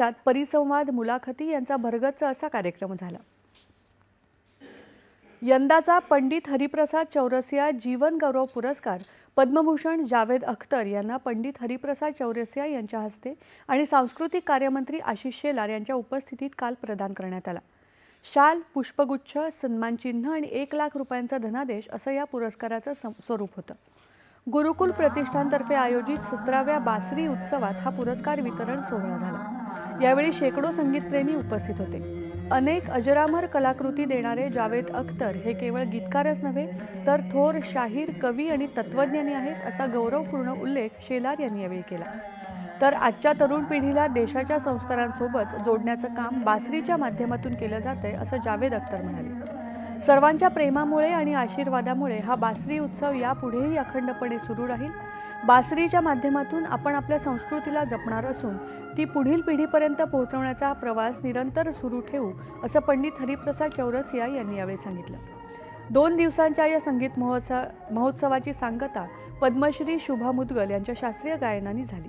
त्यात परिसंवाद मुलाखती यांचा भरगच्च असा कार्यक्रम झाला. यंदाचा पंडित हरिप्रसाद चौरसिया जीवन गौरव पुरस्कार पद्मभूषण जावेद अख्तर यांना पंडित हरिप्रसाद चौरसिया यांच्या हस्ते आणि सांस्कृतिक कार्यमंत्री आशिष शेलार यांच्या उपस्थितीत काल प्रदान करण्यात आला. शाल पुष्पगुच्छ सन्मानचिन्ह आणि एक लाख रुपयांचा धनादेश असं या पुरस्काराचं स्वरूप होतं. गुरुकुल प्रतिष्ठानतर्फे आयोजित सतराव्या बासरी उत्सवात हा पुरस्कार वितरण सोहळा झाला. यावेळी शेकडो संगीतप्रेमी उपस्थित होते. अनेक अजरामर कलाकृती देणारे जावेद अख्तर हे केवळ गीतकारच नव्हे तर थोर शाहीर कवी आणि तत्वज्ञानी आहेत असा गौरवपूर्ण उल्लेख शेलार यांनी यावेळी केला. तर आजच्या तरुण पिढीला देशाच्या संस्कारांसोबत जोडण्याचं काम बासरीच्या माध्यमातून केलं जातंय असं जावेद अख्तर म्हणाले. सर्वांच्या प्रेमामुळे आणि आशीर्वादामुळे हा बासरी उत्सव यापुढेही अखंडपणे सुरू राहील. बासरीच्या माध्यमातून आपण आपल्या संस्कृतीला जपणार असून ती पुढील पिढीपर्यंत पोहोचवण्याचा हा प्रवास निरंतर सुरू ठेवू असं पंडित हरिप्रसाद चौरसिया यांनी यावेळी सांगितलं. दोन दिवसांच्या या संगीत महोत्सव महोत्सवाची सांगता पद्मश्री शुभा मुदगल यांच्या शास्त्रीय गायनाने झाली.